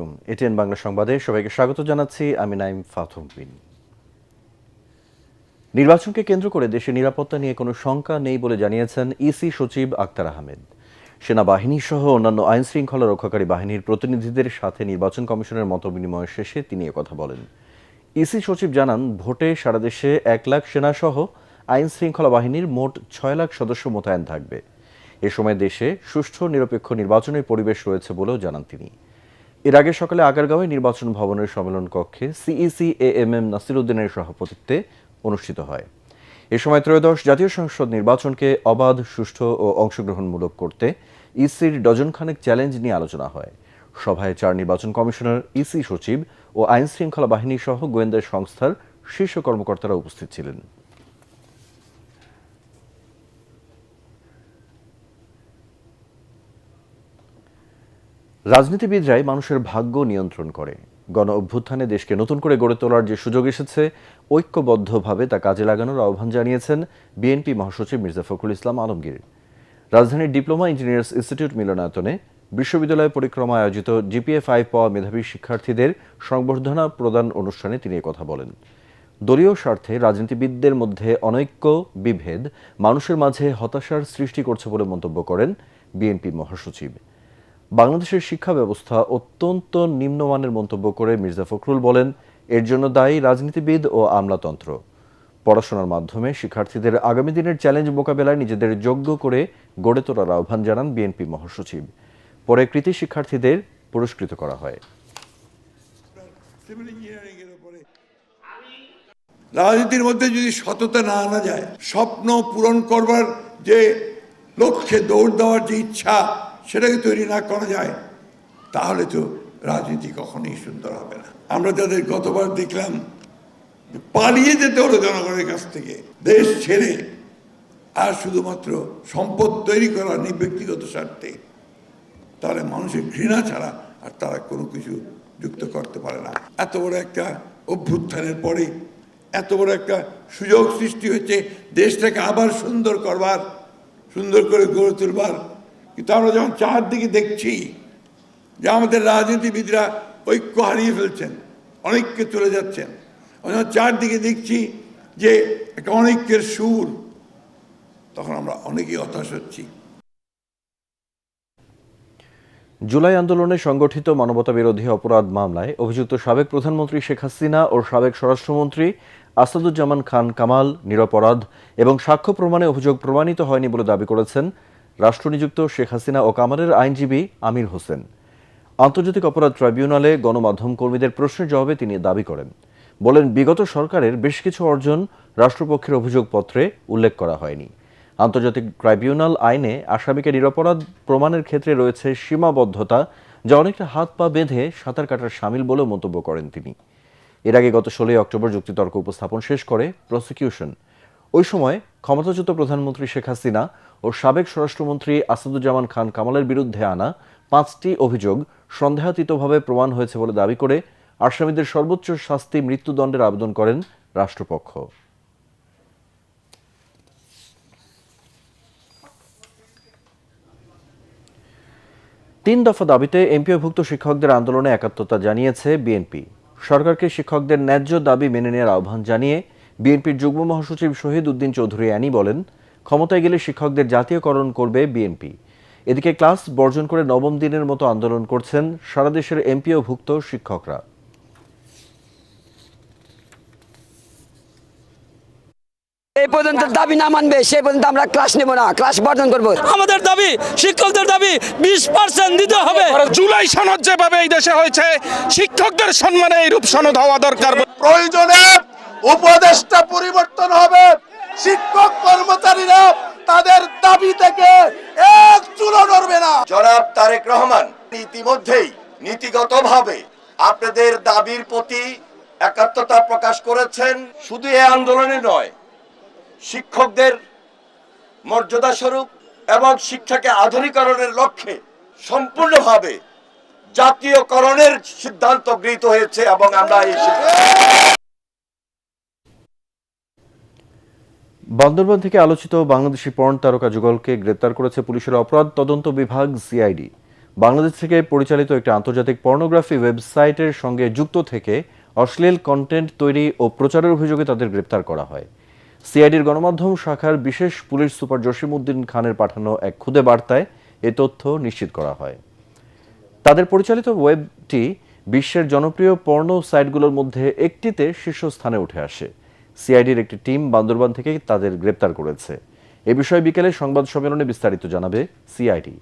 আলাইকুম। এটিএন বাংলা সংবাদে সবাইকে স্বাগত জানাচ্ছি। আমি নাইম ফাথম বিন। নির্বাচনকে কেন্দ্র করে দেশের নিরাপত্তা নিয়ে কোনো শঙ্কা নেই বলে জানিয়েছেন ইসি সচিব আক্তার আহমেদ। সেনাবাহিনী সহ অন্যান্য আইন শৃঙ্খলা রক্ষাকারী বাহিনীর প্রতিনিধিদের সাথে নির্বাচন কমিশনের মত মতবিনিময় শেষে তিনি কথা বলেন। ইসি সচিব জানান, ভোটে সারা দেশে এক লাখ সেনাসহ আইন শৃঙ্খলা বাহিনীর মোট ছয় লাখ সদস্য মোতায়েন থাকবে। এ সময় দেশে সুষ্ঠু নিরপেক্ষ নির্বাচনের পরিবেশ রয়েছে বলেও জানান তিনি। এর আগে সকালে আগারগাঁওয়ে নির্বাচন ভবনের সম্মেলন কক্ষে সিইসি এ এম এম নাসিরুদ্দিনের সভাপতিত্বে অনুষ্ঠিত হয়। এ সময় ত্রয়োদশ জাতীয় সংসদ নির্বাচনকে অবাধ, সুষ্ঠু ও অংশগ্রহণমূলক করতে ইসির ডজনখানেক চ্যালেঞ্জ নিয়ে আলোচনা হয়। সভায় চার নির্বাচন কমিশনার, ইসি সচিব ও আইন শৃঙ্খলা বাহিনী সহ গোয়েন্দা সংস্থার শীর্ষ কর্মকর্তারা উপস্থিত ছিলেন। রাজনীতিবিদরাই মানুষের ভাগ্য নিয়ন্ত্রণ করে। গণ অভ্যুত্থানে দেশকে নতুন করে গড়ে তোলার যে সুযোগ এসেছে, ঐক্যবদ্ধভাবে তা কাজে লাগানোর আহ্বান জানিয়েছেন বিএনপি মহাসচিব মির্জা ফখরুল ইসলাম আলমগীর। রাজধানীর ডিপ্লোমা ইঞ্জিনিয়ার্স ইনস্টিটিউট মিলনায়তনে বিশ্ববিদ্যালয় পরিক্রমা আয়োজিত জিপিএ ফাইভ পাওয়া মেধাবী শিক্ষার্থীদের সংবর্ধনা প্রদান অনুষ্ঠানে তিনি কথা বলেন। দলীয় স্বার্থে রাজনীতিবিদদের মধ্যে অনৈক্য, বিভেদ মানুষের মাঝে হতাশার সৃষ্টি করছে বলে মন্তব্য করেন বিএনপি মহাসচিব। বাংলাদেশের শিক্ষা ব্যবস্থা অত্যন্ত নিম্নমানের মন্তব্য করে মির্জা ফখরুল বলেন, এর জন্য দায়ী রাজনীতিবিদ ও আমলাতন্ত্র। পড়াশোনার মাধ্যমে শিক্ষার্থীদের আগামী দিনের চ্যালেঞ্জ মোকাবেলায় নিজেদের যোগ্য করে গড়ে তোলার আহ্বান জানান বিএনপি মহাসচিব। পরে কৃতি শিক্ষার্থীদের পুরস্কৃত করা হয়। রাজনীতির মধ্যে যদি সততা না আনা যায়, স্বপ্ন পূরণ করবার যে লক্ষ্যে দৌড় দেওয়ার যে ইচ্ছা সেটাকে তৈরি না করা যায়, তাহলে তো রাজনীতি কখনোই সুন্দর হবে না। আমরা যাদের গতবার দেখলাম পালিয়ে যেতে হলো জনগণের কাছ থেকে, দেশ ছেড়ে, আর শুধুমাত্র সম্পদ তৈরি করা নেই ব্যক্তিগত স্বার্থে, তাহলে মানুষের ঘৃণা ছাড়া আর তারা কোনো কিছু যুক্ত করতে পারে না। এত বড় একটা অভ্যুত্থানের পরে, এত বড় একটা সুযোগ সৃষ্টি হয়েছে, দেশটাকে আবার সুন্দর করবার, সুন্দর করে গড়ে তুলবার কিন্তু আমরা যখন চারদিকে দেখছি যে আমাদের রাজনীতিবিদরা ঐক্য হারিয়ে ফেলছেন অনেককে চলে যাচ্ছেন যখন চারদিকে দেখছি যে একটা অনেকের সুর, তখন আমরা অনেকেই হতাশ হচ্ছি। জুলাই আন্দোলনে সংগঠিত মানবতা বিরোধী অপরাধ মামলায় অভিযুক্ত সাবেক প্রধানমন্ত্রী শেখ হাসিনা ও সাবেক স্বরাষ্ট্রমন্ত্রী আসাদুজ্জামান খান কামাল নিরপরাধ এবং সাক্ষ্য প্রমাণে অভিযোগ প্রমাণিত হয়নি বলে দাবি করেছেন রাষ্ট্রনিযুক্ত শেখ হাসিনা ও কামালের আইনজীবী আমির হোসেন। আন্তর্জাতিক অপরাধ ট্রাইব্যুনালে গণমাধ্যম কর্মীদের প্রশ্নের জবাবে তিনি দাবি করেন। বলেন, বিগত সরকারের বেশ কিছু অর্জন রাষ্ট্রপক্ষের অভিযোগপত্রে উল্লেখ করা হয়নি। আন্তর্জাতিক ট্রাইব্যুনাল আইনে আসামিকে নিরপরাধ প্রমাণের ক্ষেত্রে রয়েছে সীমাবদ্ধতা, যা অনেকটা হাত পা বেঁধে সাঁতার কাটার সামিল বলেও মন্তব্য করেন তিনি। এর আগে গত ষোলোই অক্টোবর যুক্তিতর্ক উপস্থাপন শেষ করে প্রসিকিউশন। ওই সময় ক্ষমতাচ্যুত প্রধানমন্ত্রী শেখ হাসিনা ও সাবেক স্বরাষ্ট্রমন্ত্রী আসাদুজ্জামান খান কামালের বিরুদ্ধে আনা পাঁচটি অভিযোগ সন্দেহাতীতভাবে প্রমাণ হয়েছে বলে দাবি করে আসামিদের সর্বোচ্চ শাস্তি মৃত্যুদণ্ডের আবেদন করেন রাষ্ট্রপক্ষ। তিন দফা দাবিতে এমপিওভুক্ত শিক্ষকদের আন্দোলনে একাত্মতা জানিয়েছে বিএনপি। সরকারকে শিক্ষকদের ন্যায্য দাবি মেনে নেওয়ার আহ্বান জানিয়ে বিএনপির যুগ্ম মহাসচিব শহীদ উদ্দিন চৌধুরী অ্যানি বলেন ক্ষমতায় গেলে শিক্ষকদের জাতীয়করণ করবে বিএনপি। এদিকে ক্লাস বর্জন করে নবম দিনের মতো আন্দোলন করছেন সারা দেশের এমপিওভুক্ত শিক্ষকরা। এই পর্যন্ত দাবি না মানবে সেই পর্যন্ত আমরা ক্লাস নেব না ক্লাস বর্জন করব। আমাদের দাবি শিক্ষকদের দাবি বিশ পার্সেন্ট দিতে হবে। জুলাই সনদ যেভাবে এই দেশে হয়েছে শিক্ষকদের সম্মানে এই রূপ সনদ হওয়া দরকার। প্রয়োজনে উপদেশটা পরিবর্তন হবে। শিক্ষক কর্মচারীরা তাদের দাবি থেকে এক চুলো নড়বে না। জনাব তারেক রহমান, ইতিমধ্যেই নীতিগতভাবে আপনাদের দাবির প্রতি একাত্মতা প্রকাশ করেছেন। শুধু এই আন্দোলনে নয়, শিক্ষকদের মর্যাদা স্বরূপ এবং শিক্ষাকে আধুনিকরণের লক্ষ্যে সম্পূর্ণভাবে জাতীয়করণের সিদ্ধান্ত গৃহীত হয়েছে এবং আমরা এই বান্দরবান থেকে আলোচিত বাংলাদেশি পর্ন তারকা যুগলকে গ্রেপ্তার করেছে পুলিশের অপরাধ তদন্ত বিভাগ, সিআইডি। বাংলাদেশ থেকে পরিচালিত একটি আন্তর্জাতিক পর্নোগ্রাফি ওয়েবসাইটের সঙ্গে যুক্ত থেকে অশ্লীল কন্টেন্ট তৈরি ও প্রচারের অভিযোগে তাদের গ্রেপ্তার করা হয়। সিআইডির গণমাধ্যম শাখার বিশেষ পুলিশ সুপার জসিমউদ্দিন খানের পাঠানো এক খুদে বার্তায় এ তথ্য নিশ্চিত করা হয়। তাদের পরিচালিত ওয়েবটি বিশ্বের জনপ্রিয় পর্নো সাইটগুলোর মধ্যে একটিতে শীর্ষস্থানে উঠে আসে। সিআইডির একটি টিম বান্দরবান থেকে তাদের গ্রেপ্তার করেছে। এ বিষয়ে বিকেলে সংবাদ সম্মেলনে বিস্তারিত জানাবে সিআইডি।